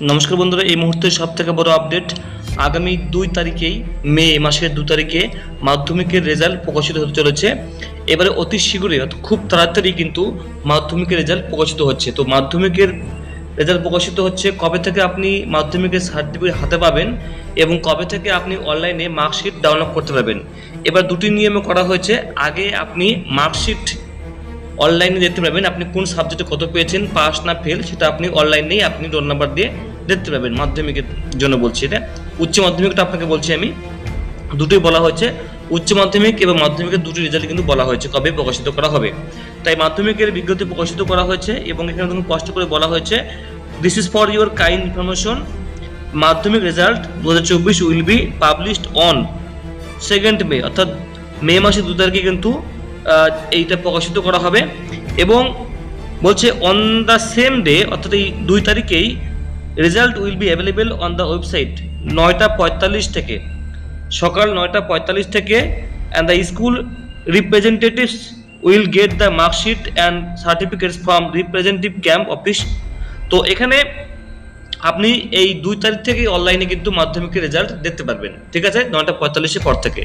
নমস্কার বন্ধুরা, এই মুহূর্তে সব থেকে বড় আপডেট আগামী দুই তারিখেই, মে মাসের দু তারিখে মাধ্যমিকের রেজাল্ট প্রকাশিত হতে চলেছে। এবারে অতি শীঘ্রই খুব তাড়াতাড়ি কিন্তু মাধ্যমিকের রেজাল্ট প্রকাশিত হচ্ছে। তো মাধ্যমিকের রেজাল্ট প্রকাশিত হচ্ছে কবে থেকে আপনি মাধ্যমিকের সার্টিফিকেট হাতে পাবেন এবং কবে থেকে আপনি অনলাইনে মার্কশিট ডাউনলোড করতে পারবেন। এবার দুটি নিয়মে করা হয়েছে, আগে আপনি মার্কশিট অনলাইনে দেখতে পাবেন আপনি কোন সাবজেক্টে কত পেয়েছেন পাস না ফেল সেটা আপনি অনলাইনেই আপনি রোল নাম্বার দিয়ে দেখতে পাবেন। মাধ্যমিকের জন্য বলছি এটা। উচ্চ মাধ্যমিকটা আপনাকে বলছি আমি। দুটোই বলা হয়েছে। উচ্চ মাধ্যমিক এবং মাধ্যমিকের দুটি রেজাল্ট কিন্তু বলা হয়েছে, কবে প্রকাশিত করা হবে। তাই মাধ্যমিকের বিজ্ঞপ্তি প্রকাশিত করা হয়েছে এবং এখানে দেখুন স্পষ্ট করে বলা হয়েছে this is for your kind information Madhyamik result দু হাজার চব্বিশ will be published on second May অর্থাৎ মে মাসে দু তারিখে কিন্তু এইটা প্রকাশিত করা হবে এবং বলছে অন দ্য সেম ডে অর্থাৎ এই দুই তারিখেই result will be available on the website নয়টা পঁয়তাল্লিশ থেকে। সকাল নয়টা পঁয়তাল্লিশ থেকে and the school representatives will get the marksheet and certificates from representative camp office তো এখানে আপনি এই দুই তারিখ থেকে অনলাইনে কিন্তু মাধ্যমিকের রেজাল্ট দেখতে পারবেন। ঠিক আছে? নয়টা পঁয়তাল্লিশের পর থেকে।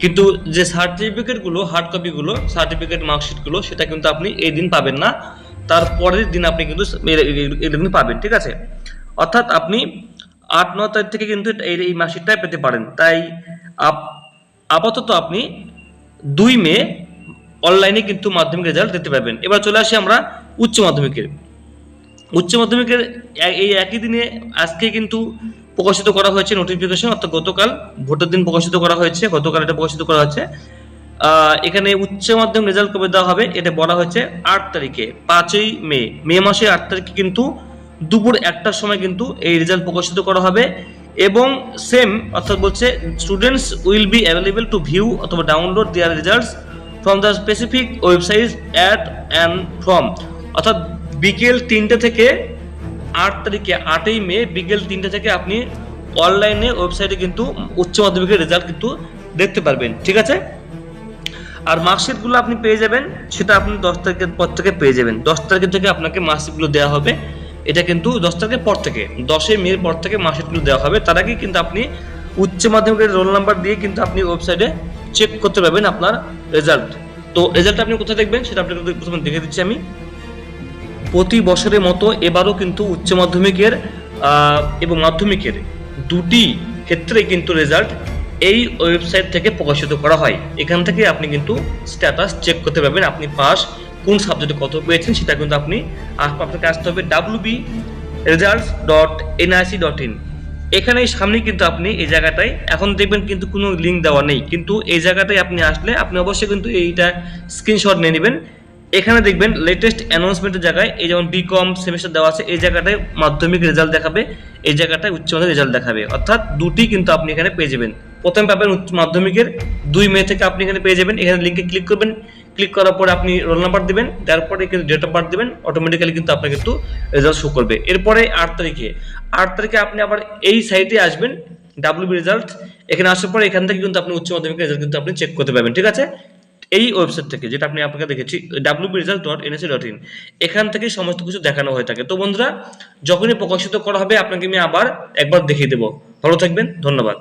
কিন্তু যে সার্টিফিকেটগুলো হার্ড কপিগুলো সার্টিফিকেট মার্কশিটগুলো সেটা কিন্তু আপনি এই দিন পাবেন না। তার পরের দিন আপনি কিন্তু এগুলো পাবেন, ঠিক আছে? অর্থাৎ আপনি আট ন তারিখ থেকে কিন্তু এই এই মার্কশিটটাই পেতে পারেন। তাই আপ- আপাতত আপনি দুই মে অনলাইনে কিন্তু মাধ্যমিক রেজাল্ট দেখতে পাবেন এবার চলে আসি আমরা উচ্চ মাধ্যমিকের। উচ্চ মাধ্যমিকের এই একই দিনে আজকে কিন্তু প্রকাশিত করা হয়েছে নোটিফিকেশন অর্থাৎ গতকাল, ভোটের দিন প্রকাশিত করা হয়েছে, গতকাল এটা প্রকাশিত করা হয়েছে। এখানে উচ্চ মাধ্যমিক রেজাল্ট কবে দেওয়া হবে, এটা বলা হয়েছে আট তারিখে, পাঁচই মে। মে মাসে আট তারিখে কিন্তু দুপুর একটার সময় কিন্তু এই রেজাল্ট প্রকাশিত করা হবে এবং সেম অর্থাৎ বলছে students will be available to view অথবা download their results from the specific website at and from অর্থাৎ বিকেল তিনটে থেকে আট তারিখে আটই মে বিকেল তিনটে থেকে আপনি অনলাইনে ওয়েবসাইটে কিন্তু উচ্চ মাধ্যমিকের রেজাল্ট কিন্তু দেখতে পারবেন, ঠিক আছে? আর মার্কশিটগুলো আপনি পেয়ে যাবেন, সেটা আপনি দশ তারিখের পর থেকে পেয়ে যাবেন। দশ তারিখের থেকে আপনাকে মার্কশিটগুলো দেওয়া হবে। এটা কিন্তু দশ তারিখের পর থেকে, দশই মের পর থেকে মার্কশিটগুলো দেওয়া হবে। তার আগে কিন্তু আপনি উচ্চ মাধ্যমিকের রোল নাম্বার দিয়ে কিন্তু আপনি ওয়েবসাইটে চেক করতে পারবেন আপনার রেজাল্ট। তো রেজাল্ট আপনি কোথায় দেখবেন, সেটা আপনাকে প্রথমে দেখে দিচ্ছি আমি। প্রতি বছরের মতো এবারও কিন্তু উচ্চ মাধ্যমিকের এবং মাধ্যমিকের দুটি ক্ষেত্রে কিন্তু রেজাল্ট এই ওয়েবসাইট থেকে প্রকাশিত করা হয়। এখান থেকে আপনি কিন্তু স্ট্যাটাস চেক করতে পারবেন, আপনি পাস কোন সাবজেক্টে কত পেয়েছেন সেটা কিন্তু আপনি আপনাকে আসতে হবে W B results dot NIC dot in এখানে সামনে কিন্তু আপনি এই জায়গাটায়, এখন দেখবেন কিন্তু কোনো লিঙ্ক দেওয়া নেই। কিন্তু এই জায়গাটায় আপনি আসলে, আপনি অবশ্যই কিন্তু এইটা স্ক্রিনশট নিয়ে নেবেন। এখানে দেখবেন লেটেস্ট অ্যানাউন্সমেন্টের জায়গায় এই যেমন বিকম সেমিস্টার দেওয়া আছে, এই জায়গাটায় মাধ্যমিক রেজাল্ট দেখাবে, এই জায়গাটায় উচ্চ মাধ্যমিক রেজাল্ট দেখাবে। অর্থাৎ দুটি কিন্তু আপনি এখানে পেয়ে যাবেন। প্রথমে পাবেন উচ্চ মাধ্যমিকের, দুই মে থেকে আপনি এখানে পেয়ে যাবেন। এখানে লিঙ্কে ক্লিক করবেন। ক্লিক করার পরে আপনি রোল নাম্বার দেবেন, তারপরে কিন্তু ডেট অফ বার্থ দেবেন অটোমেটিক্যালি কিন্তু আপনার কিন্তু রেজাল্ট শো করবে। এরপরে আট তারিখে আট তারিখে আপনি আবার এই সাইটে আসবেন ডাব্লিউবি রেজাল্ট এখানে আসার পরে এখান থেকে কিন্তু আপনি উচ্চ মাধ্যমিক রেজাল্ট কিন্তু আপনি চেক করতে পারবেন, ঠিক আছে? এই ওয়েবসাইট থেকে, যেটা আপনি আপনাকে দেখেছি WB result dot NIC dot in এখান থেকে সমস্ত কিছু দেখানো হয়ে থাকে। তো বন্ধুরা, যখনই প্রকাশিত করা হবে, আপনাকে আমি আবার একবার দেখিয়ে দেবো। ভালো থাকবেন, ধন্যবাদ।